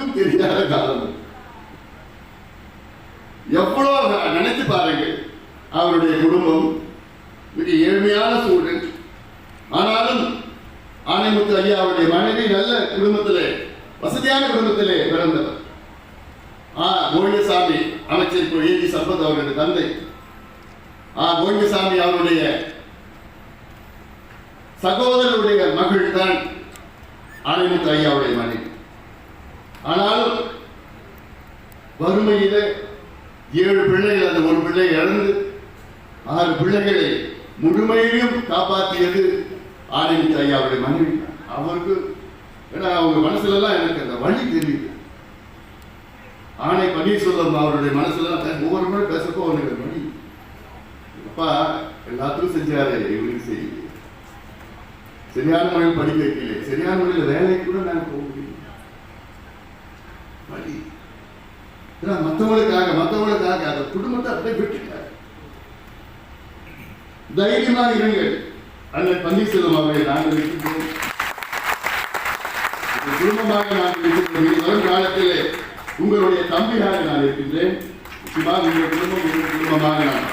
யாருக்கும் தெரியாத காலம். எவ்வளவு நினைத்து பாருங்க. அவருடைய குடும்பம் மிக ஏழ்மையான சூழல். ஆனாலும் ஆணைமுத்து ஐயா அவருடைய மனைவி நல்ல குடும்பத்திலே வசதியான குடும்பத்திலே பிறந்தவர். ஆ கோவிந்தசாமி அமைச்சர் ஏஜி சம்பத் அவருடைய தந்தை. ஆ கோவிந்தசாமி அவருடைய சகோதரருடைய மகள் தான் ஆணைமுத்து ஐயாவுடைய மனைவி. ஆனாலும் வறுமையில ஏழு பிள்ளைகள் அந்த ஒரு பிள்ளை இழந்து ஆறு பிள்ளைகளை முழுமையிலும் காப்பாற்றியது ஆணைமுத்து ஐயாவுடைய மனைவி. அவருக்கு ஏன்னா அவங்க மனசுல எல்லாம் எனக்கு அந்த வழி தெரியுது. ஆணை பன்னீர்செல்வம் அவருடைய மனசுல ஒவ்வொரு முறை பேசப்போ அவனுக்கு வழி. அப்பா எல்லாத்துக்கும் செஞ்சாரு இவருக்கு செய்யுது சரியான முறையில் படிக்க வைக்கல. சரியான முறையில் வேலைக்கு கூட நான் ஏன்னா மற்றவங்களுக்காக மற்றவங்களுக்காக அந்த குடும்பத்தை அப்படியே விட்டுட்டார் தைரியமாக இருங்கள். அண்ணன் பன்னீர்செல்வம் அவர்களை நாங்கள் இருக்கின்றோம் குடும்பமாக நாங்கள் இருக்கின்றோம் வரும் காலத்திலே உங்களுடைய தம்பியாக நான் இருக்கின்றேன். நிச்சயமாக உங்கள் குடும்பம் உங்கள் குடும்பமாக நான்